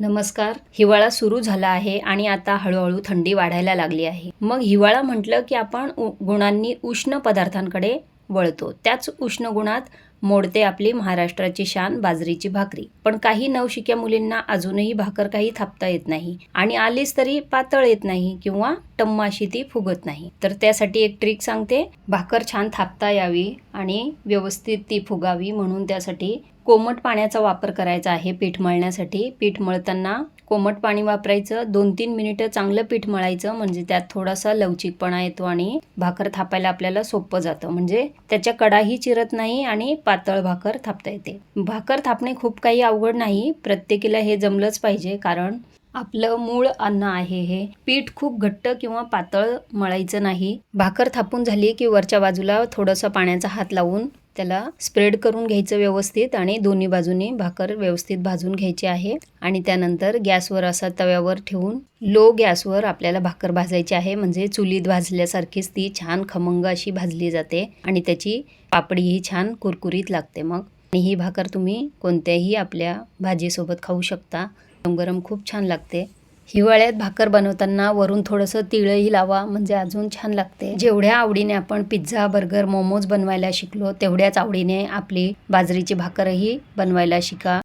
नमस्कार. हिवाळा सुरू झाला आहे आणि आता हळूहळू थंडी वाढायला लागली आहे. मग हिवाळा म्हटलं की आपण उ- गुणांनी उष्ण पदार्थांकडे वळतो. त्याच उष्ण गुणात मोडते आपली महाराष्ट्राची शान बाजरीची भाकरी. पण काही नवशिक्या मुलींना अजूनही भाकर काही थापता येत नाही. आणि आलीच तरी पातळ येत नाही किंवा टम्माशी ती फुगत नाही. तर त्यासाठी एक ट्रिक सांगते. भाकर छान थापता यावी आणि व्यवस्थित ती फुगावी म्हणून त्यासाठी कोमट पाण्याचा वापर करायचा आहे पीठ मळण्यासाठी. पीठ मळताना कोमट पाणी वापरायचं. दोन तीन मिनिटं चांगलं पीठ मळायचं. म्हणजे त्यात थोडासा लवचिकपणा येतो आणि भाकर थापायला आपल्याला सोपं जातं. म्हणजे त्याच्या कडाही चिरत नाही आणि पातळ भाकर थापता येते. भाकर थापणे खूप काही अवघड नाही प्रत्येकीला हे जमलंच पाहिजे कारण आपलं मूळ अन्न आहे हे. पीठ खूप घट्ट किंवा पातळ मळायचं नाही. भाकर थापून झाली की वरच्या बाजूला थोडंसं पाण्याचा हात लावून त्याला स्प्रेड करून घ्यायचं व्यवस्थित आणि दोन्ही बाजूनी भाकर व्यवस्थित भाजून घ्यायची आहे. आणि त्यानंतर गॅसवर असा तव्यावर ठेवून लो गॅसवर आपल्याला भाकर भाजायची आहे. म्हणजे चुलीत भाजल्यासारखीच ती छान खमंग अशी भाजली जाते आणि त्याची पापडीही छान कुरकुरीत लागते मग. आणि ही भाकर तुम्ही कोणत्याही आपल्या भाजीसोबत खाऊ शकता. गरम गरम खूप छान लागते. हिवाळ्यात भाकर बनवताना वरून थोडंसं तिळही लावा म्हणजे अजून छान लागते. जेवढ्या आवडीने आपण पिझ्झा बर्गर मोमोज बनवायला शिकलो तेवढ्याच आवडीने आपली बाजरीची भाकरही बनवायला शिका.